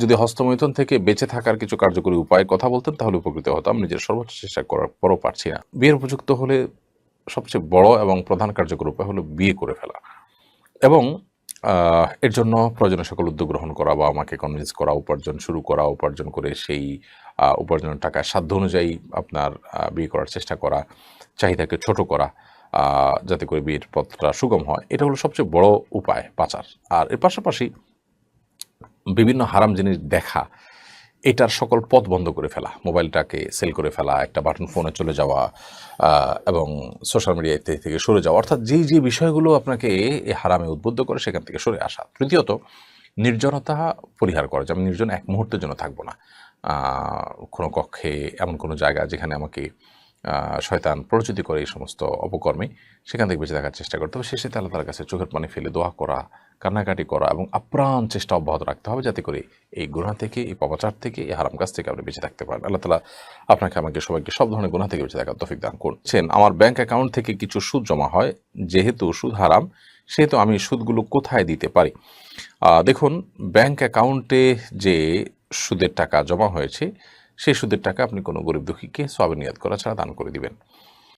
যদি হস্তমৈথুন থেকে বেঁচে থাকার কিছু কার্যকরী উপায় কথা বলতেন, তাহলে উপকৃত হতাম, নিজের সর্বোচ্চ চেষ্টা করার পরও পারছি না। বিয়ের উপযুক্ত হলে সবচেয়ে বড় এবং প্রধান কার্যকর উপায় হলো বিয়ে করে ফেলা। এবং এর জন্য প্রয়োজনীয় সকল উদ্যোগ গ্রহণ করা বা আমাকে কনভিন্স করা, উপার্জন শুরু করা, উপার্জন করে সেই উপার্জনের টাকা সাধ্য অনুযায়ী আপনার বিয়ে করার চেষ্টা করা, চাহিদাকে ছোট করা যাতে করে বিয়ের পথটা সুগম হয়। এটা হলো সবচেয়ে বড় উপায় পাচার। আর এর পাশাপাশি বিভিন্ন হারাম জিনিস দেখা, এটার সকল পথ বন্ধ করে ফেলা। মোবাইলটাকে সেল করে ফেলা, একটা বাটন ফোনে চলে যাওয়া এবং সোশ্যাল মিডিয়া ইত্যাদি থেকে সরে যাওয়া। অর্থাৎ যেই যে বিষয়গুলো আপনাকে এই হারামে উদ্বুদ্ধ করে, সেখান থেকে সরে আসা। তৃতীয়ত, নির্জনতা পরিহার করা। যে আমি নির্জন এক মুহূর্তের জন্য থাকব না। কোনো কক্ষে, এমন কোনো জায়গা যেখানে আমাকে শয়তান প্ররোচিত করে এই সমস্ত অপকর্মে, সেখান থেকে বেঁচে থাকার চেষ্টা করতে হবে শেষে আল্লাহ তার কাছে চোখের পানি ফেলে দোয়া করা কান্নাকাটি করা এবং আপ্রাণ চেষ্টা অব্যাহত রাখতে হবে যাতে করে এই গুণা থেকে, এই পাপাচার থেকে, এই হারাম কাজ থেকে আপনি বেঁচে থাকতে পারেন। আল্লাহ তালা আপনাকে, আমাকে, সবাইকে সব ধরনের গুণা থেকে বেঁচে থাকার তফিক দান করছেন। আমার ব্যাংক অ্যাকাউন্ট থেকে কিছু সুদ জমা হয়, যেহেতু সুদ হারাম, সেহেতু আমি সুদগুলো কোথায় দিতে পারি? দেখুন ব্যাংক অ্যাকাউন্টে যে সুদের টাকা জমা হয়েছে, সেই সুদের টাকা আপনি কোনো গরিব দুঃখীকে সবে নিয়াদ করা ছাড়া দান করে দিবেন।